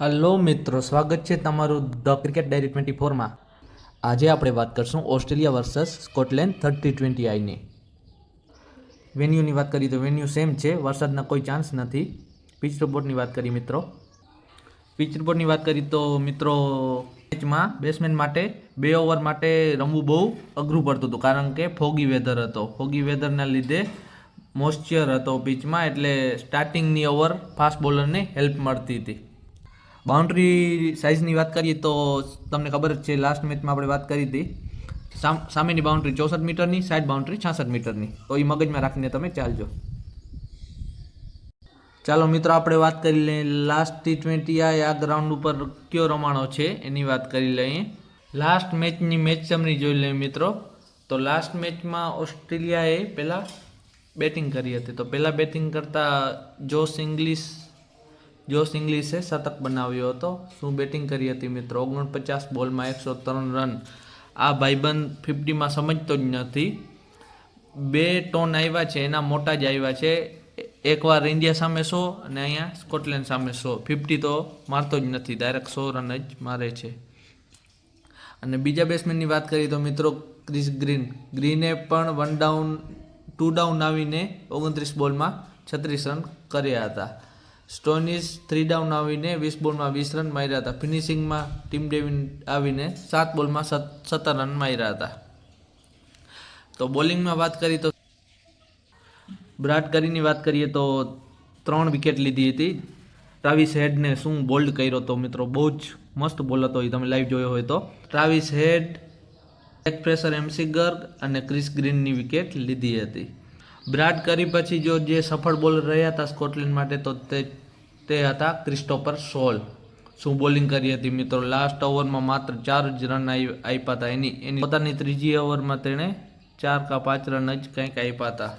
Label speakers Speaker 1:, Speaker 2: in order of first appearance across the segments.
Speaker 1: Hello મિત્રો, સ્વાગત છે તમારું ધ ક્રિકેટ ડાયરી ટ્વેન્ટી ફોરમાં. આજે આપણે વાત કરશું Australia versus Scotland thirty twenty આઈની વેન્યુની વાત કરીએ તો વેન્યુ સેમ છે, વરસાદના કોઈ ચાન્સ નથી. પિચ રિપોર્ટની વાત કરીએ મિત્રો. પિચ રિપોર્ટની વાત કરીએ તો મિત્રો મેચમાં બેટ્સમેન માટે બે ઓવર માટે રમવું બહુ અઘરું પડતું હતું, કારણ કે ફોગી વેધર હતો. ફોગી વેધરના લીધે મોઇશ્ચર હતો પિચમાં એટલે સ્ટાર્ટિંગની ઓવર ફાસ્ટ બોલરને હેલ્પ મળતી હતી. બાઉન્ડ્રી સાઇઝની વાત કરીએ તો તમને ખબર જ છે લાસ્ટ મેચમાં આપણે વાત કરી હતી. સામ, સામેની બાઉન્ડ્રી ચોસઠ મીટરની સાઈડ બાઉન્ડ્રી છાસઠ મીટરની. તો એ મગજમાં રાખીને તમે ચાલજો. ચાલો મિત્રો, આપણે વાત કરી લઈએ. લાસ્ટ ટી ટ્વેન્ટી આ ગ્રાઉન્ડ ઉપર કયો રમાણો છે, એની વાત કરી લઈએ. લાસ્ટ મેચની મેચ સમરી જોઈ લઈએ મિત્રો. તો લાસ્ટ મેચમાં ઓસ્ટ્રેલિયાએ પહેલાં બેટિંગ કરી હતી. તો પહેલાં બેટિંગ કરતાં જોસ ઇંગ્લિશ જોસ ઇંગ્લિશે શતક બનાવ્યો હતો. શું બેટિંગ કરી હતી મિત્રો? ઓગણપચાસ બોલમાં એકસો ત્રણ રન. આ ભાઈબંધ ફિફ્ટીમાં સમજતો જ નથી. બે ટોન આવ્યા છે, એના મોટા જ આવ્યા છે. એકવાર ઇન્ડિયા સામે સો અને અહીંયા સ્કોટલેન્ડ સામે સો. ફિફ્ટી તો મારતો જ નથી ડાયરેક્ટ સો રન જ મારે છે. અને બીજા બેટ્સમેનની વાત કરીએ તો મિત્રો ક્રિસ ગ્રીન. ગ્રીને પણ વન ડાઉન ટુ ડાઉન આવીને ઓગણત્રીસ બોલમાં છત્રીસ રન કર્યા હતા. સ્ટોનિસ થ્રી ડાઉન આવીને વીસ બોલમાં વીસ રન માર્યા હતા. ફિનિશિંગમાં ટીમ ડેવિન આવીને સાત બોલમાં સત્તર રન માર્યા હતા. તો બોલિંગમાં વાત કરીએ તો બ્રાટ કરીની વાત કરીએ તો ત્રણ વિકેટ લીધી હતી. ટ્રાવિસ હેડને શું બોલ્ડ કર્યો તો મિત્રો બહુ જ મસ્ત બોલ હતો એ તમે લાઈવ જોયો હોય તો. ટ્રાવિસ હેડ એક પ્રેશર એમસી ગર્ગ અને ક્રિસ ગ્રીનની વિકેટ લીધી હતી. બ્રાડ કરી પછી જો જે સફળ બોલર રહ્યા હતા સ્કોટલેન્ડ માટે, તો તે તે હતા ક્રિસ્ટોફર સોલ. શું બોલિંગ કરી હતી મિત્રો? લાસ્ટ ઓવરમાં માત્ર ચાર જ રન આપ્યા હતા. એની એની પોતાની ત્રીજી ઓવરમાં તેણે ચાર કા પાંચ રન જ કંઈક આપ્યા હતા.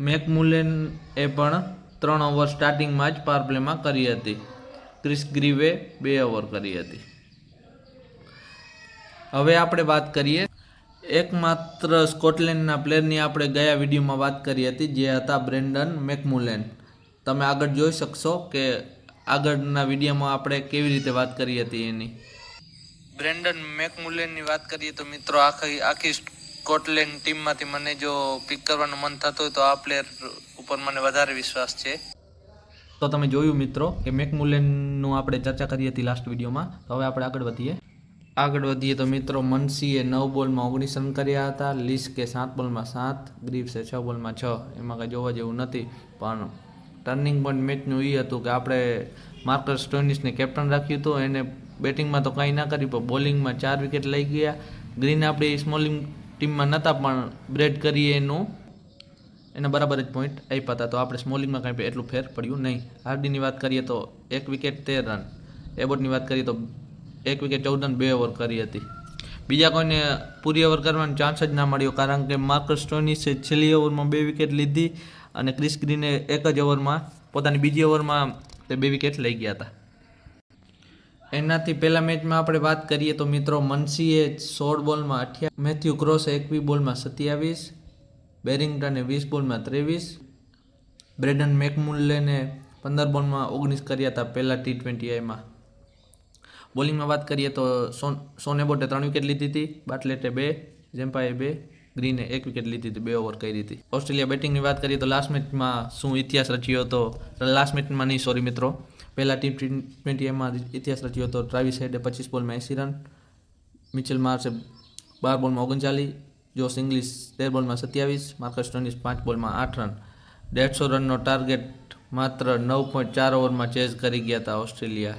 Speaker 1: મેકમુલેન એ પણ ત્રણ ઓવર સ્ટાર્ટિંગમાં જ પાર પ્લેમાં કરી હતી. ક્રિસ ગ્રીવે બે ઓવર કરી હતી. હવે આપણે વાત કરીએ એકમાત્ર સ્કોટલેન્ડના પ્લેયરની આપણે ગયા વિડીયોમાં વાત કરી હતી જે હતા બ્રેન્ડન મેકમુલેન. તમે આગળ જોઈ શકશો કે આગળના વિડીયોમાં આપણે કેવી રીતે વાત કરી હતી એની. બ્રેન્ડન મેકમુલેનની વાત કરીએ તો મિત્રો આખી આખી સ્કોટલેન્ડ ટીમમાંથી મને જો પિક કરવાનું મન થતું હોય તો આ પ્લેયર ઉપર મને વધારે વિશ્વાસ છે. તો તમે જોયું મિત્રો કે મેકમુલેનનું આપણે ચર્ચા કરી હતી લાસ્ટ વિડીયોમાં. તો હવે આપણે આગળ વધીએ. આગળ વધીએ તો મિત્રો મનસીએ નવ બોલમાં ઓગણીસ રન કર્યા હતા. લિસ્કે સાત બોલમાં સાત, ગ્રીવ્સે છ બોલમાં છ. એમાં કંઈ જોવા જેવું નથી. પણ ટર્નિંગ પોઈન્ટ મેચનું એ હતું કે આપણે માર્કસ સ્ટોનિસને કેપ્ટન રાખ્યું હતું. એને બેટિંગમાં તો કાંઈ ના કર્યું પણ બોલિંગમાં ચાર વિકેટ લઈ ગયા. ગ્રીન આપણી સ્મોલિંગ ટીમમાં નહોતા, પણ બ્રેડ કરીએ એનું. એના બરાબર જ પોઈન્ટ આપ્યા હતા. તો આપણે સ્મોલિંગમાં કાંઈ એટલું ફેર પડ્યું નહીં. હાર્ડીની વાત કરીએ તો એક વિકેટ, તેર રન. એબોટની વાત કરીએ તો એક વિકેટ ચૌદ રન બે ઓવર કરી હતી. બીજા કોઈને પૂરી ઓવર કરવાનો ચાન્સ જ ના મળ્યો, કારણ કે માર્કસ સ્ટોનિસે છેલ્લી ઓવરમાં બે વિકેટ લીધી અને ક્રિસ ગ્રીને એક જ ઓવરમાં, પોતાની બીજી ઓવરમાં તે બે વિકેટ લઈ ગયા હતા. એનાથી પહેલા મેચમાં આપણે વાત કરીએ તો મિત્રો મનસીએ સોળ બોલમાં અઠ્યા મેથ્યુ ક્રોસે એકવી બોલમાં સત્યાવીસ, બેરિંગ્ટને વીસ બોલમાં ત્રેવીસ, બ્રેડન મેકમુલ્લેને પંદર બોલમાં ઓગણીસ કર્યા હતા પહેલાં ટી ટ્વેન્ટી આઈમાં બોલિંગમાં વાત કરીએ તો સોન બોટે ત્રણ વિકેટ લીધી હતી, બાટલેટે બે જેમ્પાએ બે, ગ્રીને એક વિકેટ લીધી હતી, બે ઓવર કરી હતી. ઓસ્ટ્રેલિયા બેટિંગની વાત કરીએ તો લાસ્ટ મેચમાં શું ઇતિહાસ રચ્યો હતો? લાસ્ટ મેચમાં નહીં સોરી મિત્રો. પહેલાં ટીમ ટ્વેન્ટી એમાં ઇતિહાસ રચ્યો હતો. ટ્રાવિસ હેડે પચીસ બોલમાં એંસી રન મિચેલ માર્સે બાર બોલમાં ઓગણચાલીસ જોસ ઇંગ્લિશ તેર બોલમાં સત્યાવીસ માર્કસ ટોનિસ પાંચ બોલમાં આઠ રન. દેડસો રનનો ટાર્ગેટ માત્ર નવ પોઈન્ટ ચાર ઓવરમાં ચેઝ કરી ગયા હતા ઓસ્ટ્રેલિયા.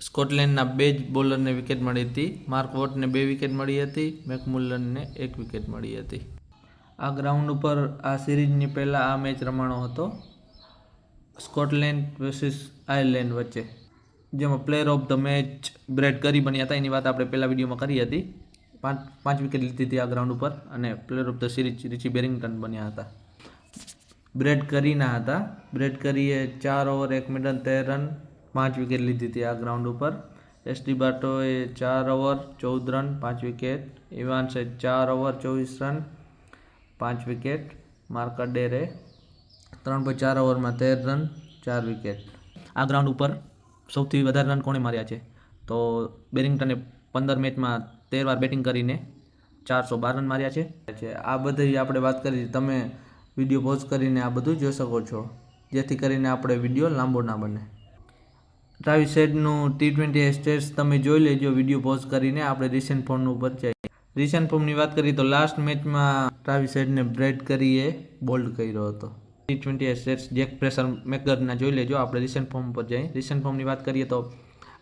Speaker 1: સ્કોટલેન્ડના બે જ બોલરને વિકેટ મળી હતી. માર્ક વોટને બે વિકેટ મળી હતી. મેકમુલ્લનને એક વિકેટ મળી હતી. આ ગ્રાઉન્ડ ઉપર આ સિરીઝની પહેલાં આ મેચ રમાણો હતો. સ્કોટલેન્ડ વર્સિસ આયર્લેન્ડ વચ્ચે. જેમાં player of the match Brad Currie બન્યા હતા. એની વાત આપણે પહેલા વિડીયોમાં કરી હતી. પાંચ પાંચ વિકેટ લીધી હતી આ ગ્રાઉન્ડ ઉપર અને player of the series Richie Berrington બન્યા હતા. બ્રેડ કરીના હતા. બ્રેડ કરીએ ચાર ઓવર એક મિનિટ તેર રન પાંચ વિકેટ લીધી હતી આ ગ્રાઉન્ડ ઉપર. એસડી બાટોએ ચાર ઓવર ચૌદ રન પાંચ વિકેટ ઇવાન્સે ચાર ઓવર ચોવીસ રન પાંચ વિકેટ માર્કડેરે ત્રણ પોઈન્ટ ચાર ઓવરમાં તેર રન ચાર વિકેટ આ ગ્રાઉન્ડ ઉપર સૌથી વધારે રન કોણે માર્યા છે? તો બેરિંગ્ટને પંદર મેચમાં તેર વાર બેટિંગ કરીને ચારસો બાર રન માર્યા છે. છે, આ બધી આપણે વાત કરી તમે વીડિયો પોઝ કરીને આ બધું જોઈ શકો છો. જેથી કરીને આપણે વીડિયો લાંબો ના બને. ટ્રાવિસ હેડનું ટી ટ્વેન્ટી સ્ટેટ્સ તમે જોઈ લેજો વીડિયો પોઝ કરીને આપણે રિસેન્ટ ફોર્મ ઉપર જઈએ રિસેન્ટ ફોર્મની વાત કરીએ તો લાસ્ટ મેચમાં ટ્રાવિસ હેડને બ્રેડ કરીએ બોલ્ડ કર્યો હતો. T twenty stats Jake Fraser મેકરના જોઈ લેજો, આપણે રિસેન્ટ ફોર્મ પર જઈએ. રિસેન્ટ ફોર્મની વાત કરીએ તો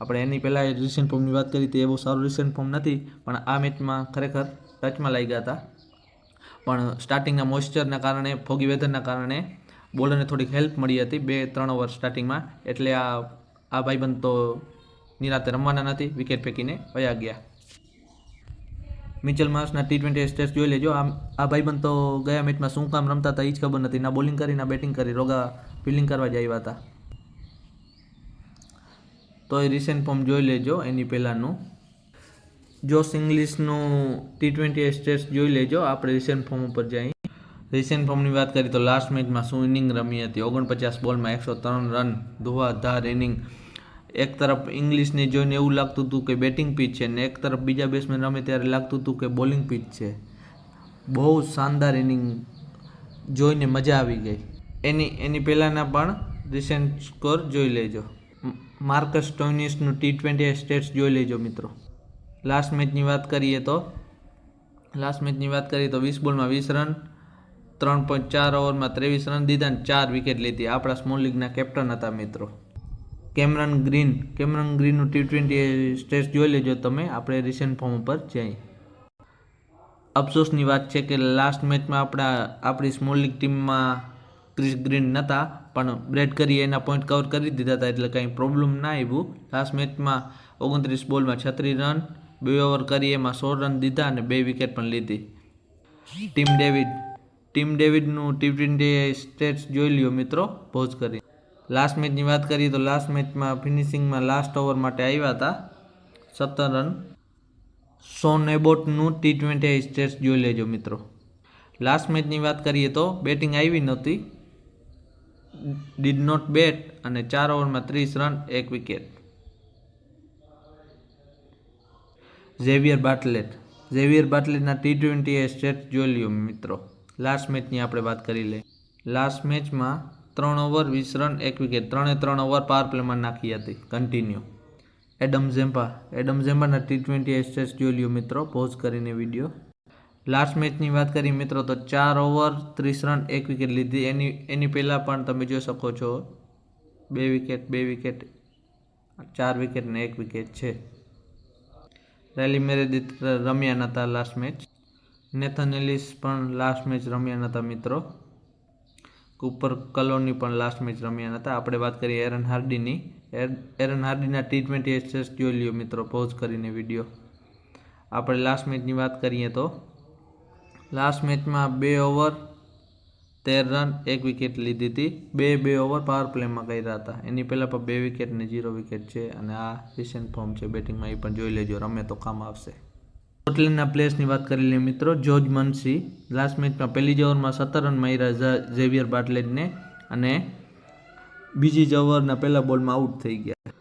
Speaker 1: આપણે એની પહેલાં રિસેન્ટ ફોર્મની વાત કરી તો એવું સારું રિસેન્ટ ફોર્મ નથી, પણ આ મેચમાં ખરેખર ટચમાં લાગ્યા હતા. પણ સ્ટાર્ટિંગના મોઇસ્ચરના કારણે, ફોગી વેધરના કારણે બોલરને થોડીક હેલ્પ મળી હતી, બે, ત્રણ ઓવર સ્ટાર્ટિંગમાં એટલે આ આ ભાઈબંધ તો નિરાતે રમવાના નથી વિકેટ ફેંકીને વયા ગયા. મિચલ માર્સના ટી ટ્વેન્ટી સ્ટેટ્સ જોઈ લેજો. આ આ ભાઈબંધ તો ગયા મેચમાં શું કામ રમતા હતા એ જ ખબર નથી. ના બોલિંગ કરી, ના બેટિંગ કરી, રોગા ફિલ્ડિંગ કરવા જ આવ્યા હતા. તો એ રિસેન્ટ ફોર્મ જોઈ લેજો એની પહેલાંનું. જોસ ઇંગ્લિશનું ટી ટ્વેન્ટી સ્ટેટ્સ જોઈ લેજો. આપણે રિસેન્ટ ફોર્મ ઉપર જઈ રિસેન્ટ ફોર્મની વાત કરીએ તો લાસ્ટ મેચમાં શું ઇનિંગ રમી હતી? ઓગણપચાસ બોલમાં એકસો ત્રણ રન ધોવાધાર ઇનિંગ એક તરફ ઇંગ્લિશને જોઈને એવું લાગતું હતું કે બેટિંગ પીચ છે ને એક તરફ બીજા બેટ્સમેન રમે ત્યારે લાગતું હતું કે બોલિંગ પીચ છે. બહુ શાનદાર ઇનિંગ જોઈને મજા આવી ગઈ. એની એની પહેલાંના પણ રિસેન્ટ સ્કોર જોઈ લેજો. માર્કસ ટોનિસનું ટી ટ્વેન્ટી સ્ટેટ્સ જોઈ લેજો મિત્રો. લાસ્ટ મેચની વાત કરીએ તો લાસ્ટ મેચની વાત કરીએ તો વીસ બોલમાં વીસ રન ત્રણ પોઈન્ટ ચાર ઓવરમાં ત્રેવીસ રન દીધા અને ચાર વિકેટ લીધી. આપણા સ્મોલ લીગના કેપ્ટન હતા મિત્રો. કેમરન ગ્રીન, કેમરન ગ્રીનનું ટી ટ્વેન્ટી સ્ટેટ્સ જોઈ લેજો તમે, આપણે રિસેન્ટ ફોર્મ ઉપર જઈ અફસોસની વાત છે કે લાસ્ટ મેચમાં આપણા, આપણી સ્મોલ લીગ ટીમમાં ક્રિસ ગ્રીન નહોતા પણ બ્રેડ કરી એના પોઈન્ટ કવર કરી દીધા હતા, એટલે કંઈ પ્રોબ્લેમ ના આવ્યું. લાસ્ટ મેચમાં ઓગણત્રીસ બોલમાં છત્રીસ રન, બે ઓવર કરી, એમાં સોળ રન દીધા અને બે વિકેટ પણ લીધી. ટીમ ડેવિડ ટીમ ડેવિડનું ટી ટ્વેન્ટી સ્ટેટ્સ જોઈ લ્યો મિત્રો પોઝ કરી. લાસ્ટ મેચની વાત કરીએ તો લાસ્ટ મેચમાં ફિનિશિંગમાં લાસ્ટ ઓવર માટે આવ્યા હતા. સત્તર રન. સોન એબોટનું ટી ટ્વેન્ટી સ્ટેટ્સ જોઈ લેજો મિત્રો. લાસ્ટ મેચની વાત કરીએ તો બેટિંગ આવી નહોતી. ડીડ નોટ બેટ અને ચાર ઓવરમાં ત્રીસ રન, એક વિકેટ ઝેવિયર બાટલેટ ઝેવિયર બાટલેટના ટી ટ્વેન્ટી સ્ટેટ જોઈ લ્યો મિત્રો. લાસ્ટ મેચની આપણે વાત કરી લઈએ. લાસ્ટ મેચમાં ત્રણ ઓવર વીસ રન એક વિકેટ ત્રણે ત્રણ ઓવર પાવર પ્લેમાં નાખી હતી. Continue Adam Zampa. એડમ ઝેમ્પાના ટી ટ્વેન્ટી એસ્ટેસ જોઈ મિત્રો પોઝ કરીને વીડિયો લાસ્ટ મેચની વાત કરીએ, મિત્રો, તો ચાર ઓવર ત્રીસ રન એક વિકેટ લીધી. એની એની પહેલાં પણ તમે જોઈ શકો છો, બે વિકેટ બે વિકેટ ચાર વિકેટ ને એક વિકેટ છે. રેલી મેરેદિત રમ્યા નહોતા લાસ્ટ મેચ નેથન એલિસ પણ લાસ્ટ મેચ રમ્યા નહોતા મિત્રો. કુપર કલોની પણ લાસ્ટ મેચ રમ્યા નહોતા આપણે વાત કરીએ એરન હાર્ડીની એરન હાર્ડીના ટી ટ્વેન્ટી એસેસ જોઈ લ્યો મિત્રો પોઝ કરીને વીડિયો આપણે લાસ્ટ મેચની વાત કરીએ તો. લાસ્ટ મેચમાં બે ઓવર તેર રન એક વિકેટ લીધી હતી. બે બે ઓવર પાવર પ્લેમાં કર્યા હતા. એની પહેલાં પણ બે વિકેટ ને જીરો વિકેટ છે અને આ રિસેન્ટ ફોર્મ છે. બેટિંગમાં એ પણ જોઈ લેજો. રમે તો કામ આવશે. સ્કોટલેન્ડના પ્લેયર્સની વાત કરી લઈએ મિત્રો. જોર્જ મનસી લાસ્ટ મેચમાં પહેલી જ ઓવરમાં સત્તર રન માર્યા ઝેવિયર બાટલેટને અને બીજી જ ઓવરના પહેલા બોલમાં આઉટ થઈ ગયા.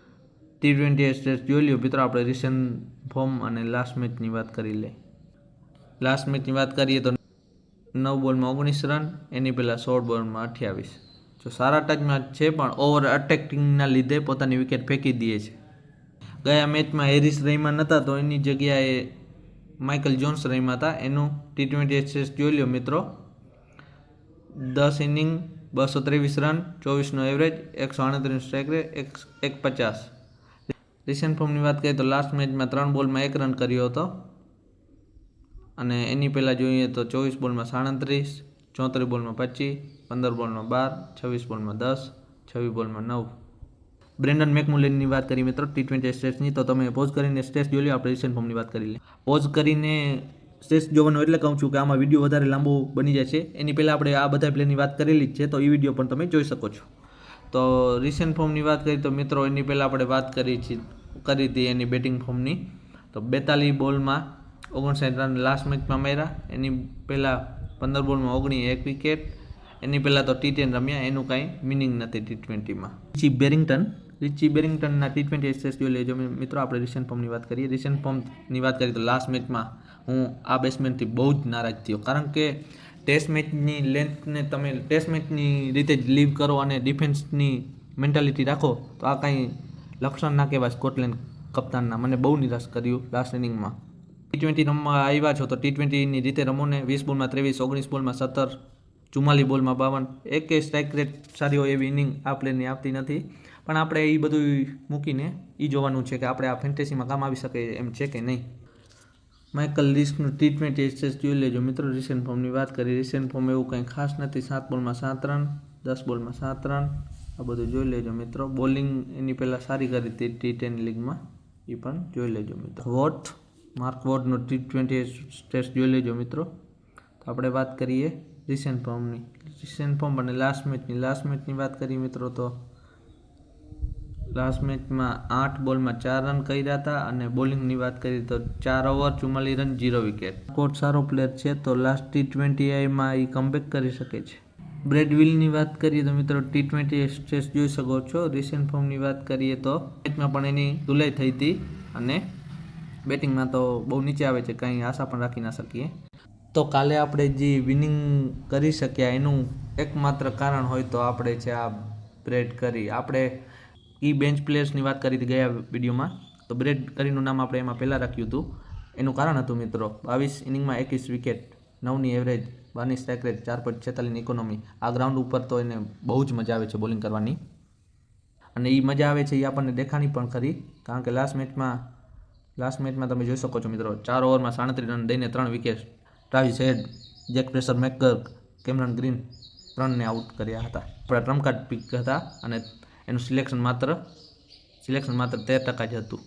Speaker 1: ટી ટ્વેન્ટી સ્ટેટ્સ જોઈ લ્યો મિત્રો, આપણે રિસેન્ટ ફોર્મ અને લાસ્ટ મેચની વાત કરી લઈએ. લાસ્ટ મેચની વાત કરીએ તો નવ બોલમાં ઓગણીસ રન, એની પહેલાં સોળ બોલમાં અઠ્યાવીસ. જો સારા ટચમાં છે પણ ઓવર અટેકિંગના લીધે પોતાની વિકેટ ફેંકી દે છે. ગયા મેચમાં હેરિસ રહીમાં નહોતા તો એની જગ્યાએ માઇકલ જોન્સ રહીમાં હતા. એનું ટી ટ્વેન્ટી એક્સેસ જોઈ લો મિત્રો. દસ ઇનિંગ બસો ત્રેવીસ રન ચોવીસનો એવરેજ એકસો આડત્રીસ સ્ટ્રાઇક રેટ એક પચાસ રિસેન્ટ ફોર્મની વાત કરીએ તો લાસ્ટ મેચમાં ત્રણ બોલમાં એક રન કર્યો હતો. અને એની પહેલાં જોઈએ તો ચોવીસ બોલમાં સાડત્રીસ, ચોત્રીસ બોલમાં પચીસ, પંદર બોલમાં બાર, છવ્વીસ બોલમાં દસ, છવ્વીસ બોલમાં નવ. બ્રેન્ડન મેકમુલેનની વાત કરી મિત્રો ટી ટ્વેન્ટી સ્ટેટ્સની, તો તમે પોઝ કરીને સ્ટેટ્સ જોઈ લો, આપણે રિસેન્ટ ફોર્મની વાત કરી લઈએ. પોઝ કરીને સ્ટેટ્સ જોવાનું એટલે કહું છું કે આમાં વીડિયો વધારે લાંબો બની જાય છે. એની પહેલાં આપણે આ બધા પ્લેની વાત કરેલી જ છે, તો એ વીડિયો પણ તમે જોઈ શકો છો. તો રિસેન્ટ ફોર્મની વાત કરીએ તો મિત્રો, એની પહેલાં આપણે વાત કરી છે, કરી હતી એની બેટિંગ ફોર્મની તો બેતાલીસ બોલમાં ઓગણસાઠ રન લાસ્ટ મેચમાં માર્યા. એની પહેલાં પંદર બોલમાં ઓગણી એક વિકેટ એની પહેલાં તો ટી ટેન રમ્યા, એનું કાંઈ મિનિંગ નથી ટી ટ્વેન્ટીમાં રિચી બેરિંગ્ટન રિચી બેરિંગ્ટનના ટી ટ્વેન્ટી એક્સેસ જોઈ લેજો મિત્રો આપણે રિસેન્ટ ફોર્મની વાત કરીએ. રિસેન્ટ ફોર્મની વાત કરીએ તો લાસ્ટ મેચમાં હું આ બેટ્સમેનથી બહુ જ નારાજ થયો. કારણ કે ટેસ્ટ મેચની લેન્થને તમે ટેસ્ટ મેચની રીતે જ લીવ કરો અને ડિફેન્સની મેન્ટાલિટી રાખો, તો આ કાંઈ લક્ષણ ના કહેવાય સ્કોટલેન્ડ કપ્તાનના. મને બહુ નિરાશ કર્યું લાસ્ટ ઇનિંગમાં ટી ટ્વેન્ટી રમવા આવ્યા છો તો ટી ટ્વેન્ટીની રીતે રમોને વીસ બોલમાં ત્રેવીસ, ઓગણીસ બોલમાં સત્તર, ચુમ્માલીસ બોલમાં બાવન. એકે સ્ટ્રાઇક રેટ સારી હોય એવી ઇનિંગ આ પ્લેયરની આપતી નથી. પણ આપણે એ બધું મૂકીને એ જોવાનું છે કે આપણે આ ફેન્ટેસીમાં કામ આવી શકે એમ છે કે નહીં. માઇકલ રિસ્કનું ટ્રીટમેન્ટ ટ્વેન્ટી જોઈ લેજો. મિત્રો રિસેન્ટ ફોર્મની વાત કરી. રિસેન્ટ ફોર્મ એવું કંઈ ખાસ નથી. સાત બોલમાં સાત રન દસ બોલમાં સાત રન આ બધું જોઈ લેજો મિત્રો. બોલિંગ એની પહેલાં સારી કરી હતી ટી ટેન લીગમાં એ પણ જોઈ લેજો મિત્રો. વોટ માર્ક વોટનું ટી ટ્વેન્ટી ટેસ્ટ જોઈ લેજો મિત્રો. તો આપણે વાત કરીએ રિસેન્ટ ફોર્મની રિસેન્ટ ફોર્મ અને લાસ્ટ મેચની લાસ્ટ મેચની વાત કરીએ મિત્રો તો લાસ્ટ મેચમાં આઠ બોલમાં ચાર રન કર્યા હતા અને બોલિંગની વાત કરીએ તો ચાર ઓવર ચુમ્માલીસ રન જીરો વિકેટ કોટ સારો પ્લેયર છે, તો લાસ્ટ ટી ટ્વેન્ટી આઈમાં એ કમબેક કરી શકે છે. બ્રેડવિલની વાત કરીએ તો મિત્રો ટી ટ્વેન્ટી સ્ટેસ જોઈ શકો છો. રિસેન્ટ ફોર્મની વાત કરીએ તો મેચમાં પણ એની ધુલાઈ થઈ હતી અને બેટિંગમાં તો બહુ નીચે આવે છે, કંઈ આશા પણ રાખી ના શકીએ. તો કાલે આપણે જે વિનિંગ કરી શક્યા એનું એકમાત્ર કારણ હોય તો આપણે છે આ બ્રેડ કરી. આપણે કી બેન્ચ પ્લેયર્સની વાત કરી હતી ગયા વિડીયોમાં. તો બ્રેડ કરીનું નામ આપણે એમાં પહેલાં રાખ્યું હતું. એનું કારણ હતું મિત્રો, બાવીસ ઇનિંગમાં એકવીસ વિકેટ નવની એવરેજ બારની સ્ટ્રાઇક રેટ ચાર પોઈન્ટ છેતાલીસની ઇકોનોમી આ ગ્રાઉન્ડ ઉપર તો એને બહુ જ મજા આવે છે બોલિંગ કરવાની. અને એ મજા આવે છે એ આપણને દેખાણી પણ ખરી. કારણ કે લાસ્ટ મેચમાં લાસ્ટ મેચમાં તમે જોઈ શકો છો મિત્રો, ચાર ઓવરમાં સાડત્રીસ રન દઈને ત્રણ wicket Travis Head Jake Fraser McGurk Cameron Green ત્રણને આઉટ કર્યા હતા. આપણા ટ્રમ્પ કાર્ડ પીક હતા અને એનું સિલેક્શન માત્ર સિલેક્શન માત્ર તેર ટકા જ હતું.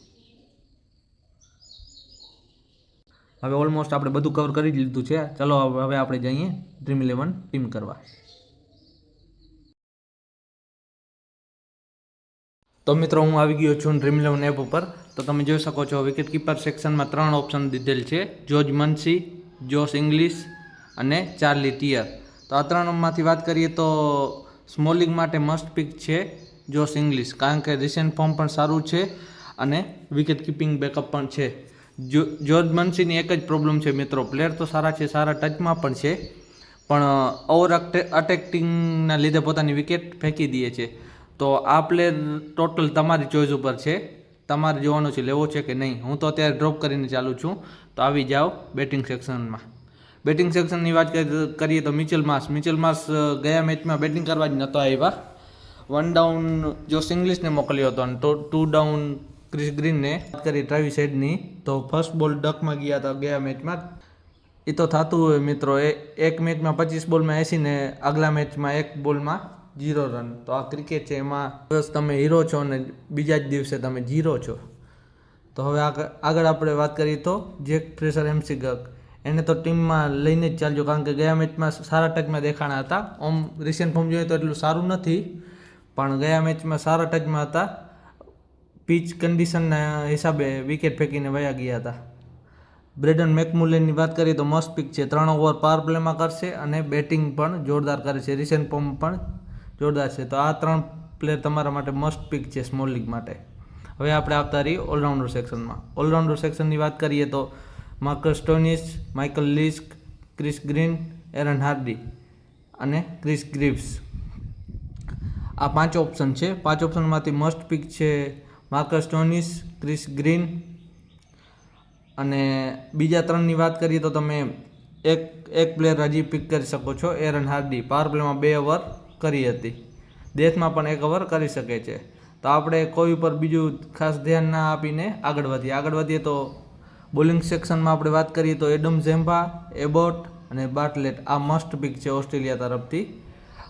Speaker 1: હવે ઓલમોસ્ટ આપણે બધું કવર કરી જ લીધું છે. ચલો હવે આપણે જઈએ ડ્રીમ ઇલેવન ટીમ કરવા. તો મિત્રો હું આવી ગયો છું ડ્રીમ ઇલેવન એપ ઉપર. તો તમે જોઈ શકો છો વિકેટ કીપર સેક્શનમાં ત્રણ ઓપ્શન દીધેલ છે. જોર્જ મનસી જોસ ઇંગ્લિશ અને ચાર્લી ટિયર તો આ ત્રણમાંથી વાત કરીએ તો સ્મોલિંગ માટે મસ્ટ પિક છે. જોસ ઇંગ્લિશ કારણ કે રિસેન્ટ ફોર્મ પણ સારું છે અને વિકેટ કીપિંગ બેકઅપ પણ છે. જો, જોર્જ મનસીની એક જ પ્રોબ્લેમ છે મિત્રો. પ્લેયર તો સારા છે, સારા ટચમાં પણ છે. પણ ઓવર અટેકટિંગના લીધે પોતાની વિકેટ ફેંકી દે છે. તો આ પ્લેયર ટોટલ તમારી ચોઈસ ઉપર છે. તમારે જોવાનું છે, લેવો છે કે નહીં. હું તો અત્યારે ડ્રોપ કરીને ચાલુ છું. તો આવી જાઓ બેટિંગ સેક્શનમાં બેટિંગ સેક્શનની વાત કરી- કરીએ તો મિચલ માસ મિચલ માસ ગયા મેચમાં બેટિંગ કરવા જ નહોતો આવ્યા. વન ડાઉન જો ઇંગ્લિશને મોકલ્યો હતો અને ટુ ડાઉન ક્રિસ ગ્રીનને વાત કરી ટ્રાવિસ હેડની તો ફર્સ્ટ બોલ ડકમાં ગયા હતા ગયા મેચમાં એ તો થતું હોય મિત્રો, એ એક મેચમાં પચીસ બોલમાં એસીને આગલા મેચમાં એક બોલમાં જીરો રન તો આ ક્રિકેટ છે, એમાં બસ તમે હીરો છો અને બીજા જ દિવસે તમે જીરો છો. તો હવે આગળ આપણે વાત કરીએ તો જેક ફ્રેશર એમસી ગક એને તો ટીમમાં લઈને જ ચાલજો કારણ કે ગયા મેચમાં સારા ટચમાં દેખાણા હતા. ઓમ રિસેન્ટ ફોર્મ જોઈએ તો એટલું સારું નથી. પણ ગયા મેચમાં સારા ટચમાં હતા. પીચ કન્ડિશનના હિસાબે વિકેટ ફેંકીને વયા ગયા હતા. બ્રેડન મેકમુલેનની વાત કરીએ તો મસ્ત પિક છે. ત્રણ ઓવર પાવર પ્લેમાં કરશે અને બેટિંગ પણ જોરદાર કરે છે. રિસેન્ટ ફોર્મ પણ જોરદાર છે. તો આ ત્રણ પ્લેયર તમારા માટે મસ્ત પિક છે સ્મોલ લીગ માટે. હવે આપણે આવતા રહીએ ઓલરાઉન્ડર સેક્શનમાં ઓલરાઉન્ડર સેક્શનની વાત કરીએ તો Marcus Stoinis Michael Leask Chris Green Aaron Hardie અને ક્રિસ ગ્રીવ્સ આ પાંચ ઓપ્શન છે. પાંચ ઓપ્શનમાંથી મસ્ટ પિક છે માર્કસ ટોનિસ ક્રિસ ગ્રીન અને બીજા ત્રણની વાત કરીએ તો તમે એક એક પ્લેયર હજી પિક કરી શકો છો. એરન હાર્ડી. પાવર પ્લેમાં બે ઓવર કરી હતી. દેશમાં પણ એક ઓવર કરી શકે છે. તો આપણે કોઈ ઉપર બીજું ખાસ ધ્યાન ના આપીને આગળ વધીએ. આગળ વધીએ તો બોલિંગ સેક્શનમાં આપણે વાત કરીએ તો એડમ ઝેમ્બા એબોટ અને બાટલેટ આ મસ્ટ પિક છે ઓસ્ટ્રેલિયા તરફથી.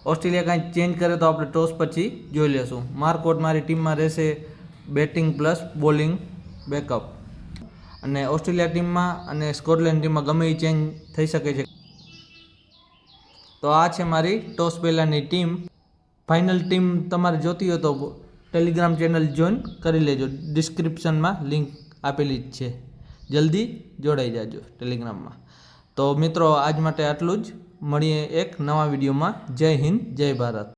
Speaker 1: ઓસ્ટ્રેલિયા કાંઈ ચેન્જ કરે તો આપણે ટોસ પછી જોઈ લેશું. માર્કોટ મારી ટીમમાં રહેશે બેટિંગ પ્લસ બોલિંગ બેકઅપ અને ઓસ્ટ્રેલિયા ટીમમાં અને સ્કોટલેન્ડ ટીમમાં ગમે એ ચેન્જ થઈ શકે છે. તો આ છે મારી ટોસ પહેલાંની ટીમ ફાઇનલ ટીમ તમારે જોતી હોય તો ટેલિગ્રામ ચેનલ જોઈન કરી લેજો. ડિસ્ક્રિપ્શનમાં લિંક આપેલી જ છે. જલ્દી જોડાઈ જાજો ટેલિગ્રામમાં તો મિત્રો, આજ માટે આટલું જ. મળીએ એક નવા વિડીયોમાં. જય હિન્દ જય ભારત.